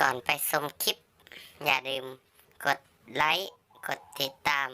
ก่อนไปชมคลิป อย่าลืมกดไลค์กดติดตาม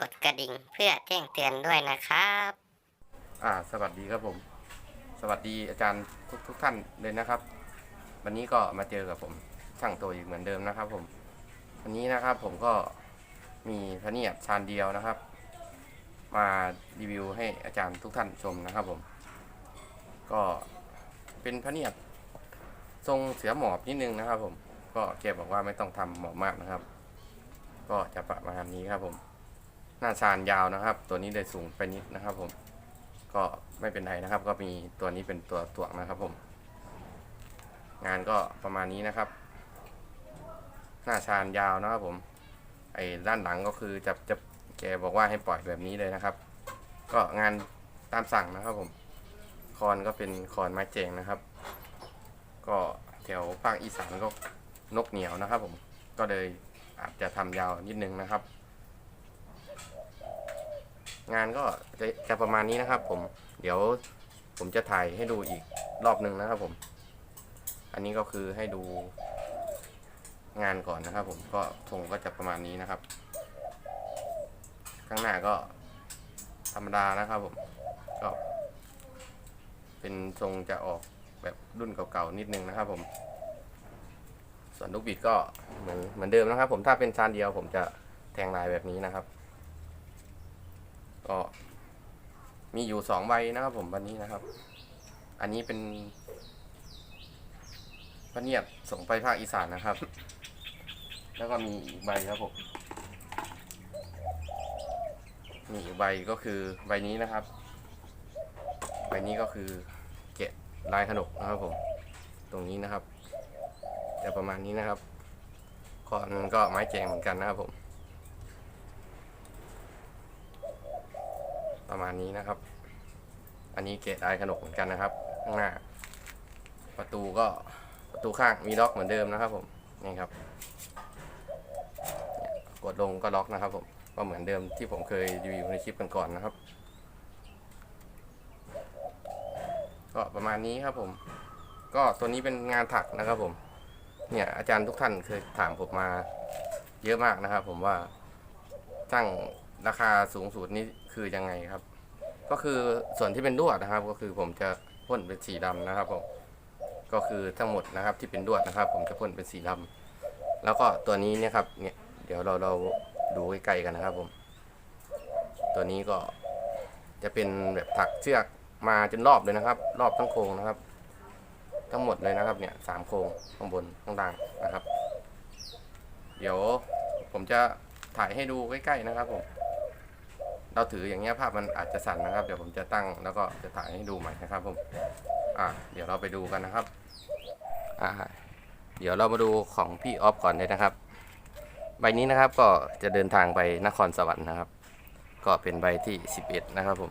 กดกระดิ่งเพื่อแจ้งเตือนด้วยนะครับ อ่า สวัสดีครับผม สวัสดีอาจารย์ทุกทุกท่านเลยนะครับ วันนี้ก็มาเจอกับผมช่างตัวอีกเหมือนเดิมนะครับ ผม วันนี้นะครับผมก็มีพระเนียดชานเดียวนะครับ มารีวิวให้อาจารย์ทุกท่านชมนะครับผม ก็เป็นพระเนียด ทรงเสือหมอบนิดนึงนะครับผม ก็แกบอกว่าไม่ต้องทำหมอบมากนะครับ ก็จะประมาณนี้ครับผม หน้าชานยาวนะครับ ตัวนี้เลยสูงไปนิดนะครับ ผม ก็ไม่เป็นไรนะครับ ก็มีตัวนี้เป็นตัวตวงนะครับผม งานก็ประมาณนี้นะครับ หน้าชานยาวนะครับผม ไอ้ด้านหลังก็คือจะจะแกบอกว่าให้ปล่อยแบบนี้เลยนะครับ ก็งานตามสั่งนะครับผม คอนก็เป็นคอนไม้เจงนะครับ ก็แถวภาคอีสานก็นกเหนียวนะครับ ผมก็เลยอาจจะทำยาวนิดนึงนะครับ งานก็จะจะประมาณนี้นะครับ ผมเดี๋ยวผมจะถ่ายให้ดูอีกรอบหนึ่งนะครับ ผม อันนี้ก็คือให้ดูงานก่อนนะครับ ผมก็ทรงก็จะประมาณนี้นะครับ ข้างหน้าก็ธรรมดานะครับ ผมก็เป็นทรงจะออก แบบรุ่นเก่าๆนิดนึงนะครับ ผม ส่วนลูกบิดก็เหมือนเหมือนเดิมนะครับ ผมถ้าเป็นชานเดียวผมจะแทงลายแบบนี้นะครับ ก็มีอยู่สองใบนะครับ ผมวันนี้นะครับ อันนี้เป็นพระเนียดส่งไปภาคอีสานนะครับ แล้วก็มีอีกใบครับผมมีอีกใบก็คือใบนี้นะครับ ใบนี้ก็คือ ลายขนกนะครับผม ตรงนี้นะครับ จะประมาณนี้นะครับคอนก็ไม้แจงเหมือนกันนะครับผม ประมาณนี้นะครับ อันนี้เกะลายขนกเหมือนกันนะครับ ข้างหน้า ประตูก็ประตูข้างมีล็อกเหมือนเดิมนะครับผมนี่ครับกดลงก็ล็อกนะครับผมก็เหมือนเดิมที่ผมเคยรีวิวในคลิปก่อนนะครับ ก็ประมาณนี้ครับผม ก็ตัวนี้เป็นงานถักนะครับผม เนี่ยอาจารย์ทุกท่านเคยถามผมมาเยอะมากนะครับ ผมว่าช่างราคาสูงสุดนี้คือยังไงครับ ก็คือส่วนที่เป็นลวดนะครับ ก็คือผมจะพ่นเป็นสีดำนะครับผมก็คือทั้งหมดนะครับที่เป็นลวดนะครับ ผมจะพ่นเป็นสีดำแล้วก็ตัวนี้เนี่ยครับเนี่ยเดี๋ยวเราเราดูใกล้ๆกันนะครับผม ตัวนี้ก็จะเป็นแบบถักเชือก มาจนรอบเลยนะครับ รอบทั้งโครงนะครับ ทั้งหมดเลยนะครับเนี่ยสามโครงข้างบนข้างล่างนะครับ เดี๋ยวผมจะถ่ายให้ดูใกล้ๆนะครับผมเราถืออย่างเงี้ยภาพมันอาจจะสั่นนะครับ เดี๋ยวผมจะตั้งแล้วก็จะถ่ายให้ดูใหม่นะครับผมอะเดี๋ยวเราไปดูกันนะครับอ่าเดี๋ยวเรามาดูของพี่ออฟก่อนเลยนะครับ ใบนี้นะครับก็จะเดินทางไปนครสวรรค์นะครับ ก็เป็นใบที่ 11 นะครับผม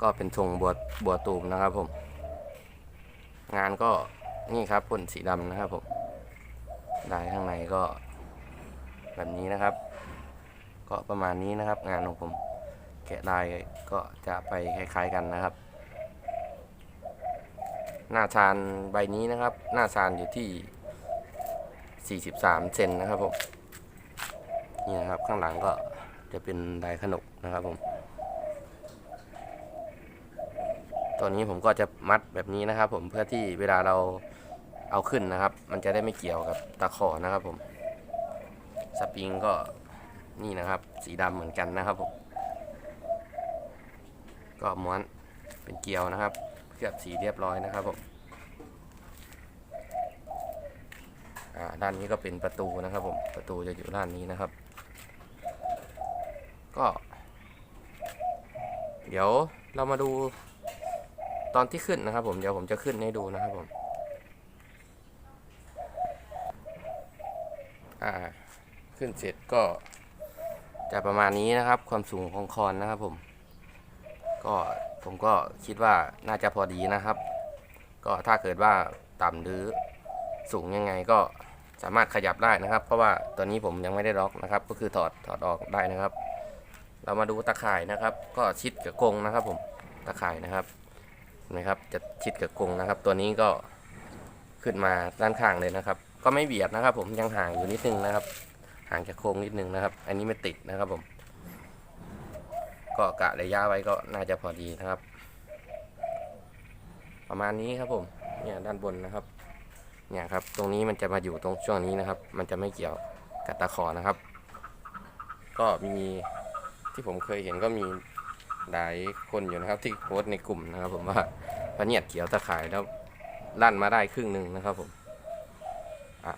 ก็เป็นธงบัวบัวตูมนะครับผม งานก็นี่ครับพ่นสีดำนะครับผมลายข้างในก็แบบนี้นะครับ ก็ประมาณนี้นะครับ งานของผมแกะลายก็จะไปคล้ายๆกันนะครับ หน้าชานใบนี้นะครับ หน้าชานอยู่ที่ 43 เซนนะครับผมนี่นะครับข้างหลังก็จะเป็นลายขนกนะครับผม ตัวนี้ผมก็จะมัดแบบนี้นะครับ ผมเพื่อที่เวลาเราเอาขึ้นนะครับ มันจะได้ไม่เกี่ยวกับตะขอนะครับ ผม สปริงก็นี่นะครับ สีดำเหมือนกันนะครับผมก็ม้วนเป็นเกลียวนะครับเคลือบสีเรียบร้อยนะครับผมด้านนี้ก็เป็นประตูนะครับ ผมประตูจะอยู่ด้านนี้นะครับ ก็ เดี๋ยวเรามาดู ตอนที่ขึ้นนะครับ ผมเดี๋ยวผมจะขึ้นให้ดูนะครับผม อ่า ขึ้นเสร็จก็จะประมาณนี้นะครับ ความสูงของคอนนะครับผม ก็ผมก็คิดว่าน่าจะพอดีนะครับ ก็ถ้าเกิดว่าต่ำหรือสูงยังไงก็สามารถขยับได้นะครับ เพราะว่าตัวนี้ผมยังไม่ได้ล็อกนะครับ ก็คือถอดถอดออกได้นะครับ เรามาดูตะข่ายนะครับ ก็ชิดกับกรงนะครับ ผมตะข่ายนะครับ นะครับจะชิดกับกรงนะครับ ตัวนี้ก็ขึ้นมาด้านข้างเลยนะครับ ก็ไม่เบียดนะครับ ผมยังห่างอยู่นิดนึงนะครับ ห่างจากโค้งนิดนึงนะครับ อันนี้ไม่ติดนะครับผม ก็กะระยะไว้ก็น่าจะพอดีนะครับ ประมาณนี้ครับผมเนี่ยด้านบนนะครับเนี่ยครับ ตรงนี้มันจะมาอยู่ตรงช่วงนี้นะครับ มันจะไม่เกี่ยวกับตะขอนะครับ ก็มีที่ผมเคยเห็นก็มี หลายคนอยู่นะครับ ที่โพสในกลุ่มนะครับ ผมว่าพระเนียดเขียวตะขายแล้วลั่นมาได้ครึ่งหนึ่งนะครับผมอะ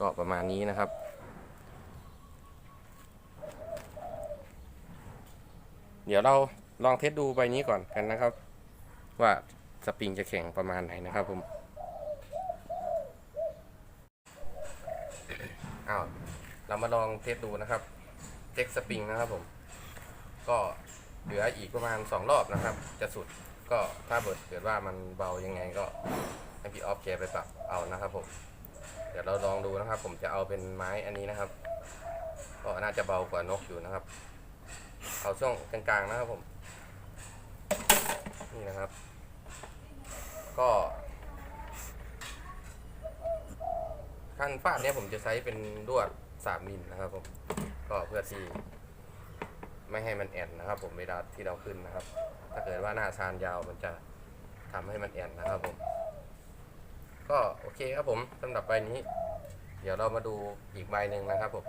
ก็ประมาณนี้นะครับ เดี๋ยวเราลองเทสดูใบนี้ก่อนกันนะครับ ว่าสปริงจะแข็งประมาณไหนนะครับผมอ้าวเรามาลองเทสดูนะครับ เช็คสปริงนะครับผม ก็เหลืออีกประมาณ 2 รอบนะครับ จะสุดก็ถ้าเบิดเกิดว่ามันเบายังไงก็ให้พี่ออฟแกไปปรับเอานะครับผมเดี๋ยวเราลองดูนะครับ ผมจะเอาเป็นไม้อันนี้นะครับ ก็น่าจะเบากว่านกอยู่นะครับ เอาช่วงกลางๆนะครับผม นี่นะครับ ก็ ขั้นฟาดเนี่ยผมจะใช้เป็นลวด3มิลนะครับผม ก็เพื่อที่ ไม่ให้มันแอนนะครับ ผมเวลาที่เราขึ้นนะครับ ถ้าเกิดว่าหน้าชานยาวมันจะทำให้มันแอนนะครับผม ก็โอเคครับผมสำหรับใบนี้ เดี๋ยวเรามาดูอีกใบหนึ่งนะครับผม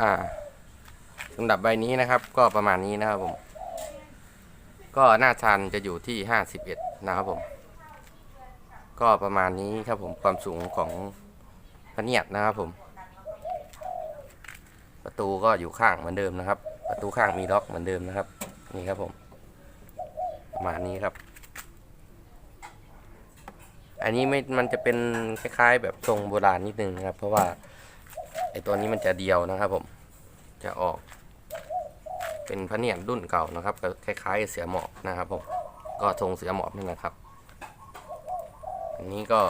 อ่าสำหรับใบนี้นะครับ ก็ประมาณนี้นะครับผม ก็หน้าชันจะอยู่ที่51นะครับผม ก็ประมาณนี้ครับผมความสูงของพระเนียดนะครับผม ประตูก็อยู่ข้างเหมือนเดิมนะครับ ประตูข้างมีล็อกเหมือนเดิมนะครับ นี่ครับผมประมาณนี้ครับ อันนี้ไม่มันจะเป็นคล้าย ๆ แบบทรงโบราณนิดนึงนะครับ เพราะว่าไอตัวนี้มันจะเดียวนะครับ ผมจะออก เป็นพระเนียดรุ่นเก่านะครับก็คล้ายๆ เสือหมอบนะครับผมก็ทรงเสือหมอบนั่นะครับ อันนี้ก็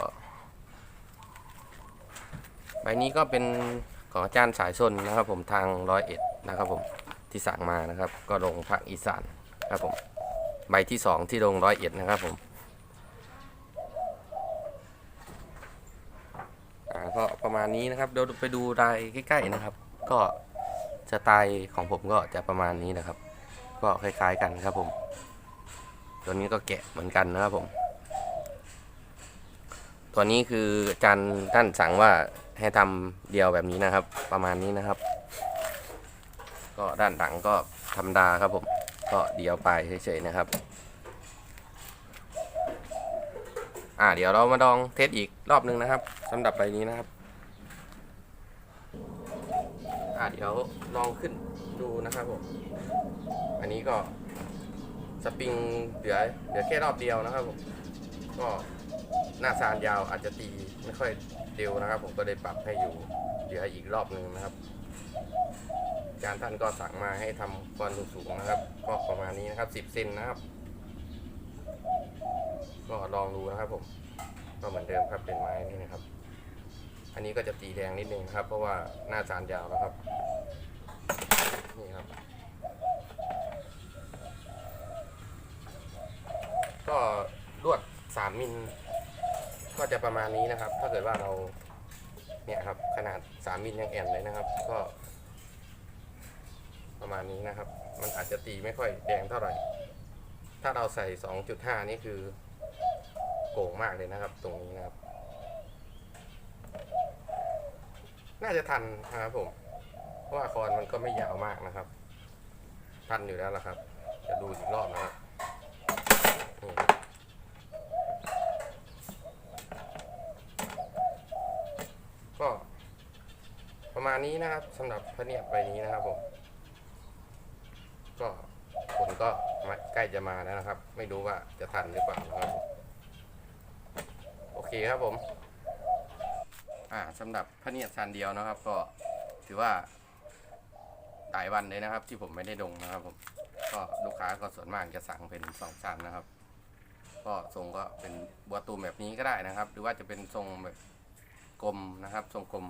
ใบนี้ก็เป็น ของอาจารย์สายชนนะครับ ผมทางร้อยเอ็ดนะครับ ผมที่สั่งมานะครับ ก็ลงภาคอีสานครับผมใบที่สองที่ลงร้อยเอ็ดนะครับผมก็ประมาณนี้นะครับเดี๋ยวไปดูรายใกล้ๆนะครับ ก็สไตล์ของผมก็จะประมาณนี้นะครับ ก็คล้ายๆกันครับผม ตัวนี้ก็แกะเหมือนกันนะครับผม ตัวนี้คืออาจารย์ท่านสั่งว่าให้ทำเดียวแบบนี้นะครับ ประมาณนี้นะครับ ก็ด้านหลังก็ธรรมดาครับผมก็เดียวไปเฉยๆนะครับ อ่าเดี๋ยวเรามาลองเทสอีกรอบหนึ่งนะครับสำหรับใบนี้นะครับอ่าเดี๋ยวลองขึ้นดูนะครับผม อันนี้ก็สปริงเหลือเหลือแค่รอบเดียวนะครับผม ก็ หน้าซานยาวอาจจะตีไม่ค่อยเร็วนะครับ ผมก็เลยปรับให้อยู่เหลืออีกรอบหนึ่งนะครับอาจารย์ท่านก็สั่งมาให้ทำความสูงๆนะครับก็ประมาณนี้นะครับ 10เซนนะครับ ก็ลองดูนะครับ ผมก็เหมือนเดิมครับเป็นไม้นี่นะครับ อันนี้ก็จะตีแดงนิดนึงครับ เพราะว่าหน้าจานยาวแล้วครับ นี่ครับ ก็ลวด3มิล ก็จะประมาณนี้นะครับ ถ้าเกิดว่าเราเนี่ยครับขนาด 3มิลยังแอนเลยนะครับ ก็ ประมาณนี้นะครับ มันอาจจะตีไม่ค่อยแดงเท่าไหร่ ถ้าเราใส่ 2.5 นี่คือโก่งมากเลยนะครับ ตรงนี้นะครับ น่าจะทันนะครับผม เพราะว่าคอนมันก็ไม่ยาวมากนะครับ ทันอยู่แล้วละครับ จะดูอีกรอบนะครับนี่ครับก็ประมา ณนี้นะครับสำหรับพระเนียดใบนี้นะครับผม ก็ผลก็มาใกล้จะมาแล้วนะครับ ไม่รู้ว่าจะทันหรือเปล่านะครับโอเคครับผม อ่าสำหรับพระเนียดชันเดียวนะครับ ก็ถือว่าหลายวันเลยนะครับ ที่ผมไม่ได้ลงนะครับ ผม ก็ลูกค้าก็ส่วนมากจะสั่งเป็นสองชั้นนะครับ ก็ทรงก็เป็นบัวตูมแบบนี้ก็ได้นะครับ หรือว่าจะเป็นทรงแบบกลมนะครับ ทรงกลม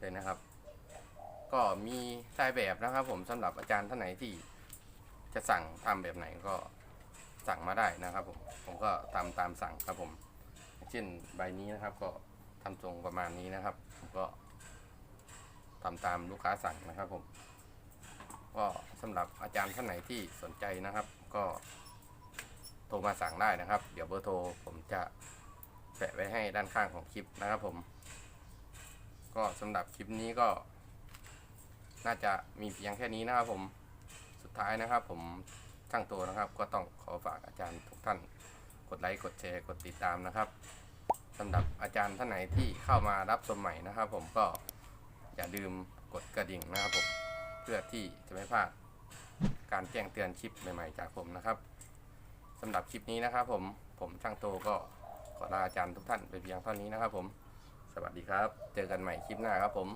เลยนะครับ ก็มีลายแบบนะครับ ผมสำหรับอาจารย์ท่านไหนที่จะสั่งทำแบบไหนก็สั่งมาได้นะครับ ผมผมก็ทำตามสั่งครับผม เช่นใบนี้นะครับ ก็ทำทรงประมาณนี้นะครับ ผมก็ทำตามลูกค้าสั่งนะครับ ผม ก็สำหรับอาจารย์ท่านไหนที่สนใจนะครับ ก็โทรมาสั่งได้นะครับ เดี๋ยวเบอร์โทรผมจะแปะไว้ให้ด้านข้างของคลิปนะครับ ผม ก็สำหรับคลิปนี้ก็ น่าจะมีเพียงแค่นี้นะครับผมสุดท้ายนะครับ ผมช่างตัวนะครับ ก็ต้องขอฝากอาจารย์ทุกท่าน กดไลค์กดแชร์กดติดตามนะครับสำหรับอาจารย์ท่านไหนที่เข้ามารับชมใหม่นะครับ ผมก็อย่าลืมกดกระดิ่งนะครับผมเพื่อที่จะไม่พลาดการแจ้งเตือนคลิปใหม่ๆจากผมนะครับสำหรับคลิปนี้นะครับ ผมผมช่างโตก็ขอลาอาจารย์ทุกท่านไปเพียงเท่านี้นะครับ ผม สวัสดีครับ เจอกันใหม่คลิปหน้าครับผม